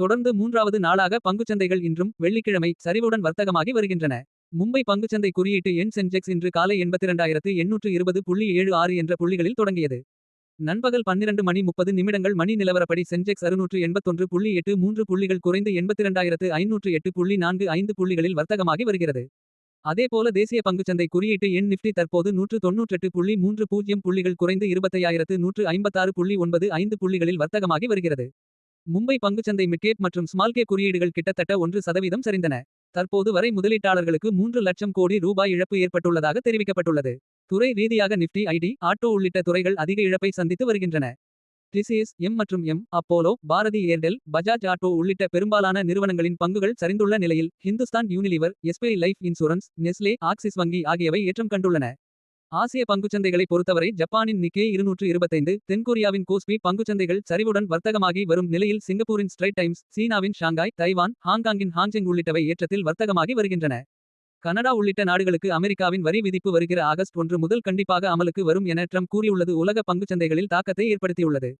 தொடர்ந்து மூன்றாவது நாளாக பங்குச்சந்தைகள் இன்றும் வெள்ளிக்கிழமை சரிவுடன் வர்த்தகமாகி வருகின்றன. மும்பை பங்குச்சந்தை குறியீட்டு எண் சென்செக்ஸ் இன்று காலை 82820 புள்ளி ஏழு ஆறு என்ற புள்ளிகளில் தொடங்கியது. நண்பகல் 12 மணி 30 நிமிடங்கள் மணி நிலவரப்படி சென்செக்ஸ் 681 புள்ளி எட்டு மூன்று புள்ளிகள் குறைந்து 82508 புள்ளி நான்கு ஐந்து புள்ளிகளில் வர்த்தகமாகி வருகிறது. அதேபோல தேசிய பங்குச்சந்தை குறியீட்டு எண் நிப்டி தற்போது 198 புள்ளி மூன்று பூஜ்யம் புள்ளிகள் குறைந்து 25156 புள்ளி ஒன்பது ஐந்து புள்ளிகளில் வர்த்தகமாகி வருகிறது. மும்பை பங்குச்சந்தை மிட்கேப் மற்றும் ஸ்மால்கே குறியீடுகள் கிட்டத்தட்ட ஒன்று சதவீதம் சரிந்தன. தற்போது வரை முதலீட்டாளர்களுக்கு மூன்று லட்சம் கோடி ரூபாய் இழப்பு ஏற்பட்டுள்ளதாக தெரிவிக்கப்பட்டுள்ளது. துறை ரீதியாக நிப்டி ஐடி ஆட்டோ உள்ளிட்ட துறைகள் அதிக இழப்பை சந்தித்து வருகின்றன. டிசிஎஸ் எம் மற்றும் எம் அப்போலோ பாரதி ஏர்டெல் பஜாஜ் ஆட்டோ உள்ளிட்ட பெரும்பாலான நிறுவனங்களின் பங்குகள் சரிந்துள்ள நிலையில் Hindustan Unilever SBI life insurance Nestle Axis வங்கி ஆகியவை ஏற்றம் கண்டுள்ளன. ஆசிய பங்குச்சந்தைகளை பொறுத்தவரை ஜப்பானின் நிக்கே 225 தென்கொரியாவின் கோஸ்பி பங்குச்சந்தைகள் சரிவுடன் வர்த்தகமாகி வரும் நிலையில் சிங்கப்பூரின் ஸ்ட்ரைட் டைம்ஸ் சீனாவின் ஷாங்காய் தைவான் ஹாங்காங்கின் ஹாங்ஜெங் உள்ளிட்டவை ஏற்றத்தில் வர்த்தகமாகி வருகின்றன. கனடா உள்ளிட்ட நாடுகளுக்கு அமெரிக்காவின் வரி விதிப்பு வருகிற ஆகஸ்ட் ஒன்று முதல் கண்டிப்பாக அமலுக்கு வரும் என ட்ரம்ப் கூறியுள்ளது உலக பங்குச்சந்தைகளில் தாக்கத்தை ஏற்படுத்தியுள்ளது.